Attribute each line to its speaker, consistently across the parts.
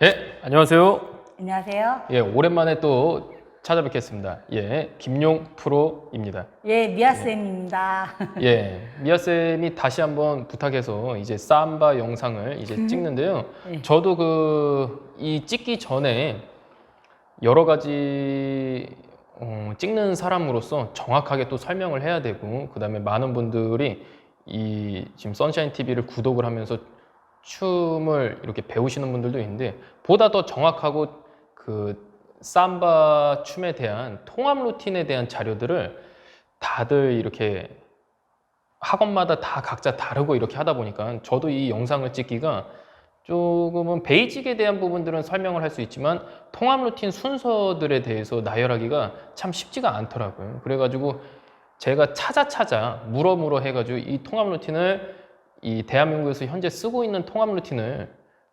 Speaker 1: 예, 안녕하세요.
Speaker 2: 안녕하세요.
Speaker 1: 예, 오랜만에 또 찾아뵙겠습니다. 예, 김용 프로입니다.
Speaker 2: 예, 미아 쌤입니다.
Speaker 1: 예, 미아 쌤이 다시 한번 부탁해서 이제 삼바 영상을 이제 찍는데요.
Speaker 2: 예.
Speaker 1: 저도 그, 이 찍기 전에 여러 가지 어, 찍는 사람으로서 정확하게 또 설명을 해야 되고, 그 다음에 많은 분들이 이 지금 선샤인 TV를 구독을 하면서 춤을 이렇게 배우시는 분들도 있는데, 보다 더 정확하고 그 삼바 춤에 대한 통합 루틴에 대한 자료들을 다들 이렇게 학원마다 다 각자 다르고 이렇게 하다 보니까 저도 이 영상을 찍기가 조금은 베이직에 대한 부분들은 설명을 할 수 있지만 통합 루틴 순서들에 대해서 나열하기가 참 쉽지가 않더라고요. 그래가지고 제가 찾아 찾아 물어 물어 해가지고 이 통합 루틴을 이 대한민국에서 현재 쓰고 있는 통합 루틴을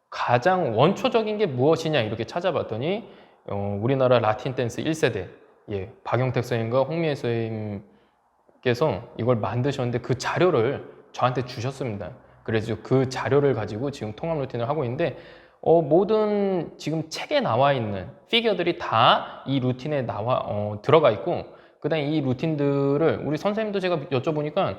Speaker 1: 가장 원초적인 게 무엇이냐 이렇게 찾아봤더니 어, 우리나라 라틴 댄스 1세대 예, 박영택 선생님과 홍미애 선생님께서 이걸 만드셨는데 그 자료를 저한테 주셨습니다. 그래서 그 자료를 가지고 지금 통합 루틴을 하고 있는데 어, 모든 지금 책에 나와 있는 피겨들이 다 이 루틴에 나와 어, 들어가 있고 그다음에 이 루틴들을 우리 선생님도 제가 여쭤보니까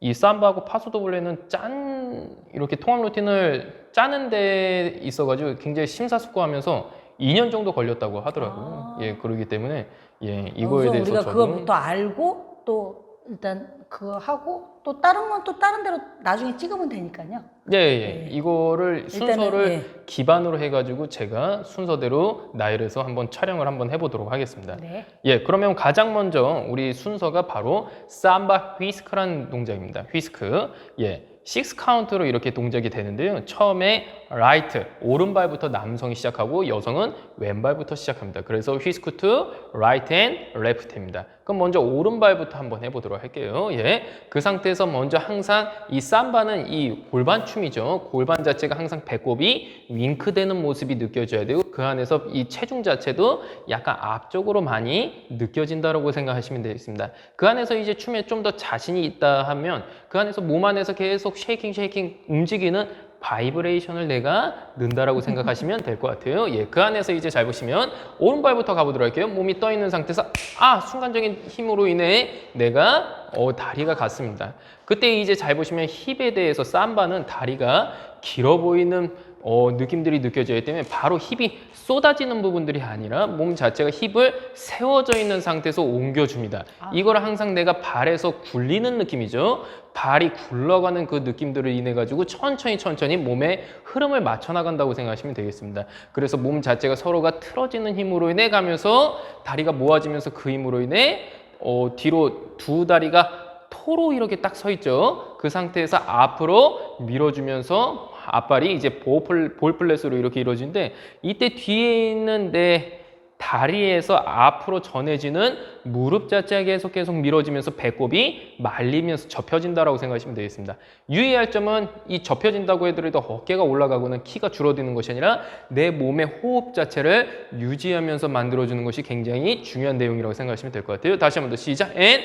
Speaker 1: 이 삼바하고 파소도블레는 짠 이렇게 통합 루틴을 짜는 데 있어가지고 굉장히 심사숙고하면서 2년 정도 걸렸다고 하더라고요.
Speaker 2: 아.
Speaker 1: 예, 그러기 때문에 예 이거에 대해서
Speaker 2: 우리가
Speaker 1: 저도
Speaker 2: 그거부터 알고 또 일단 그거 하고 또 다른 건 또 다른 대로 나중에 찍으면 되니까요.
Speaker 1: 예, 예.
Speaker 2: 예.
Speaker 1: 이거를
Speaker 2: 일단은,
Speaker 1: 순서를
Speaker 2: 예.
Speaker 1: 기반으로 해가지고 제가 순서대로 나열해서 한번 촬영을 한번 해보도록 하겠습니다.
Speaker 2: 네.
Speaker 1: 예, 그러면 가장 먼저 우리 순서가 바로 삼바 휘스크라는 동작입니다. 휘스크. 예. 6 카운트로 이렇게 동작이 되는데요. 처음에 라이트, 오른발부터 남성이 시작하고 여성은 왼발부터 시작합니다. 그래서 휘스크 투 라이트 앤 레프트입니다. 그럼 먼저 오른발부터 한번 해보도록 할게요. 예. 그 상태에서 먼저 항상 이 삼바는 이 골반 춤이죠. 골반 자체가 항상 배꼽이 윙크되는 모습이 느껴져야 되고 그 안에서 이 체중 자체도 약간 앞쪽으로 많이 느껴진다라고 생각하시면 되겠습니다. 그 안에서 이제 춤에 좀 더 자신이 있다 하면 그 안에서 몸 안에서 계속 쉐이킹 쉐이킹 움직이는 바이브레이션을 내가 넣는다라고 생각하시면 될 것 같아요. 예, 그 안에서 이제 잘 보시면 오른발부터 가보도록 할게요. 몸이 떠 있는 상태에서 아 순간적인 힘으로 인해 내가 어, 다리가 갔습니다. 그때 이제 잘 보시면 힙에 대해서 삼바는 다리가 길어 보이는 어, 느낌들이 느껴져야 때문에 바로 힙이 쏟아지는 부분들이 아니라 몸 자체가 힙을 세워져 있는 상태에서 옮겨줍니다. 이걸 항상 내가 발에서 굴리는 느낌이죠. 발이 굴러가는 그 느낌들을 인해 가지고 천천히 천천히 몸의 흐름을 맞춰 나간다고 생각하시면 되겠습니다. 그래서 몸 자체가 서로가 틀어지는 힘으로 인해 가면서 다리가 모아지면서 그 힘으로 인해 어, 뒤로 두 다리가 토로 이렇게 딱 서 있죠. 그 상태에서 앞으로 밀어주면서 앞발이 이제 볼플, 볼플랫으로 이렇게 이루어지는데 이때 뒤에 있는 내 다리에서 앞으로 전해지는 무릎 자체가 계속 계속 밀어지면서 배꼽이 말리면서 접혀진다라고 생각하시면 되겠습니다. 유의할 점은 이 접혀진다고 해더라도 어깨가 올라가고는 키가 줄어드는 것이 아니라 내 몸의 호흡 자체를 유지하면서 만들어주는 것이 굉장히 중요한 내용이라고 생각하시면 될 것 같아요. 다시 한 번 더 시작. And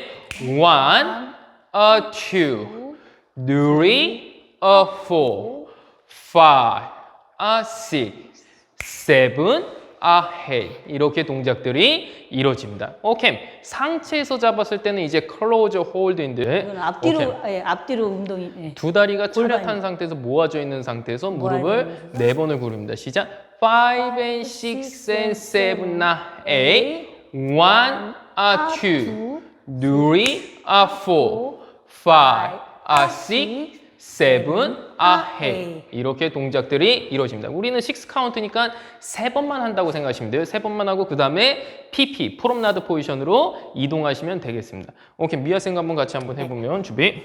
Speaker 1: one, a two, three, a four, five, a six, seven, a eight 이렇게 동작들이 이루어집니다. 오케이. 상체에서 잡았을 때는 이제 클로즈 홀드인데
Speaker 2: 이건 앞뒤로
Speaker 1: 오케이.
Speaker 2: 예, 앞뒤로 운동이 예.
Speaker 1: 두 다리가
Speaker 2: 골반이.
Speaker 1: 차렷한 상태에서 모아져 있는 상태에서 무릎을 네 번을 구릅니다. 시작. 5 and 6 and 7 and 8 1 a 2 3 a 4 5 a 6 7 a 8 이렇게 동작들이 이루어집니다. 우리는 6 카운트니까 세 번만 한다고 생각하시면 돼요. 세 번만 하고 그 다음에 PP 프롬나드 포지션으로 이동하시면 되겠습니다. 오케이 미아생 한번 같이 한번 해보면 준비.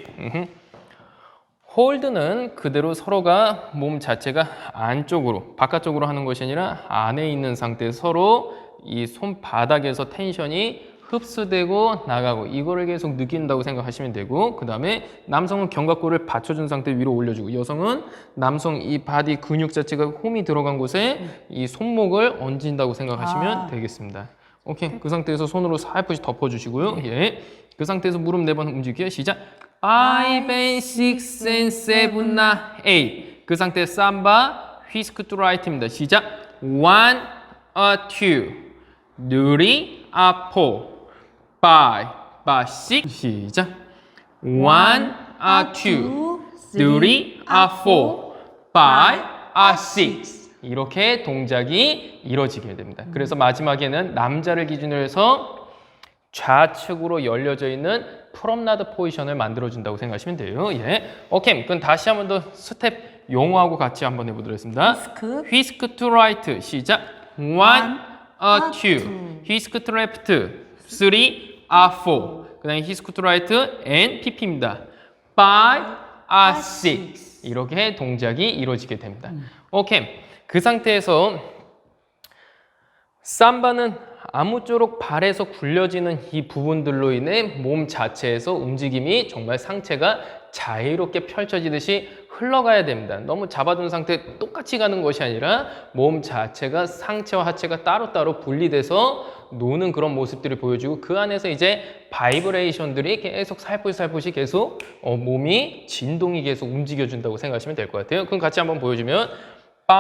Speaker 1: 홀드는 그대로 서로가 몸 자체가 안쪽으로 바깥쪽으로 하는 것이 아니라 안에 있는 상태에서 서로 이 손바닥에서 텐션이 흡수되고 나가고 이거를 계속 느낀다고 생각하시면 되고 그 다음에 남성은 견갑골을 받쳐준 상태 위로 올려주고 여성은 남성 이 바디 근육 자체가 홈이 들어간 곳에 이 손목을 얹은다고 생각하시면
Speaker 2: 아.
Speaker 1: 되겠습니다. 오케이 그 상태에서 손으로 살포시 덮어주시고요. 예. 그 상태에서 무릎 네 번 움직여요. 시작. five and six and seven and eight. 그 상태 삼바 whisk to right입니다. 시작. one, a two, three, a four, five, six. 시작. one, a two, three, a four, five, a six. 이렇게 동작이 이루어지게 됩니다. 그래서 마지막에는 남자를 기준으로 해서 좌측으로 열려져 있는 프롬나드 포지션을 만들어준다고 생각하시면 돼요. 예. 오케이. 그럼 다시 한번 더 스텝 용어하고 같이 한번 해보도록 하겠습니다.
Speaker 2: whisk.
Speaker 1: whisk to right. 시작. one, a whisk to left. three, a four. 그 다음에 whisk to right and pp입니다. five, a six. 이렇게 동작이 이루어지게 됩니다. 오케이. 그 상태에서 삼바는 아무쪼록 발에서 굴려지는 이 부분들로 인해 몸 자체에서 움직임이 정말 상체가 자유롭게 펼쳐지듯이 흘러가야 됩니다. 너무 잡아둔 상태 똑같이 가는 것이 아니라 몸 자체가 상체와 하체가 따로따로 분리돼서 노는 그런 모습들을 보여주고 그 안에서 이제 바이브레이션들이 계속 살포시살포시 계속 어, 몸이 진동이 계속 움직여준다고 생각하시면 될 것 같아요. 그럼 같이 한번 보여주면 5,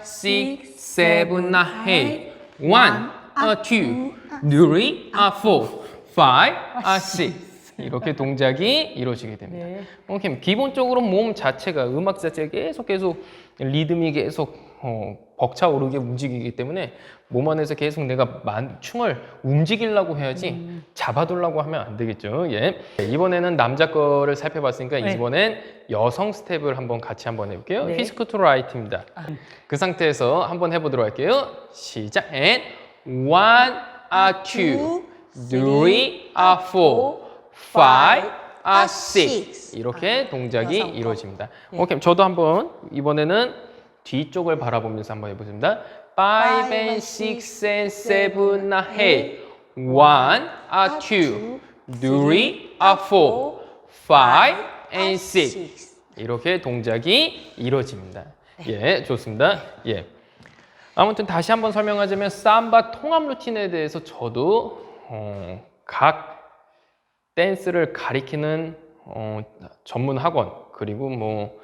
Speaker 1: 6, 7, 8 one, a two, three, a four, five, a six. 이렇게 동작이 이루어지게 됩니다.
Speaker 2: 네.
Speaker 1: 오케이. 기본적으로 몸 자체가 음악 자체가 계속 계속 리듬이 계속 어, 벅차 오르게 움직이기 때문에 몸 안에서 계속 내가 만, 춤을 움직이려고 해야지 잡아두려고 하면 안 되겠죠. 예. 이번에는 남자 거를 살펴봤으니까
Speaker 2: 네.
Speaker 1: 이번엔 여성 스텝을 한번 같이 한번 해볼게요.
Speaker 2: 네.
Speaker 1: 휘스크 투 라이트입니다. 그 상태에서 한번 해보도록 할게요. 시작. And one, a two, three, a four, five, a six. 이렇게 동작이
Speaker 2: 여성 거.
Speaker 1: 이루어집니다.
Speaker 2: 예.
Speaker 1: 오케이, 저도 한번 이번에는 뒤쪽을 바라보면서 한번 해보겠습니다. Five and six and seven, a eight, one, a two, three, a four, five and six. 이렇게 동작이 이루어집니다. 예, 좋습니다. 예. 아무튼 다시 한번 설명하자면 삼바 통합 루틴에 대해서 저도 어, 각 댄스를 가리키는 어, 전문 학원 그리고 뭐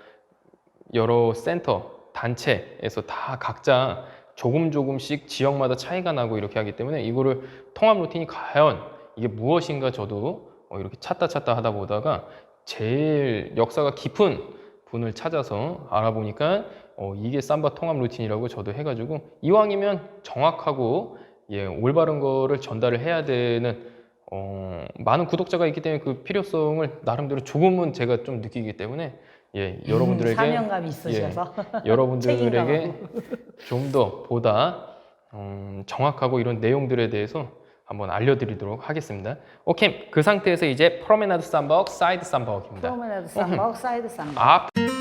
Speaker 1: 여러 센터 단체에서 다 각자 조금 조금씩 지역마다 차이가 나고 이렇게 하기 때문에 이거를 통합 루틴이 과연 이게 무엇인가 저도 어, 이렇게 찾다 찾다 하다 보다가 제일 역사가 깊은 분을 찾아서 알아보니까 어, 이게 삼바 통합 루틴이라고 저도 해가지고 이왕이면 정확하고 예, 올바른 거를 전달을 해야 되는 어, 많은 구독자가 있기 때문에 그 필요성을 나름대로 조금은 제가 좀 느끼기 때문에 예, 여러분들에게
Speaker 2: 음, 사명감이 있으셔서
Speaker 1: 여러분들에게
Speaker 2: 책임감하고.
Speaker 1: 좀더 보다 음, 정확하고 이런 내용들에 대해서 한번 알려드리도록 하겠습니다. 오케이 그 상태에서 이제 프로메나드 삼바옥, 사이드 삼바옥입니다.
Speaker 2: 프로메나드 쌈박, 사이드 쌈박.
Speaker 1: 앞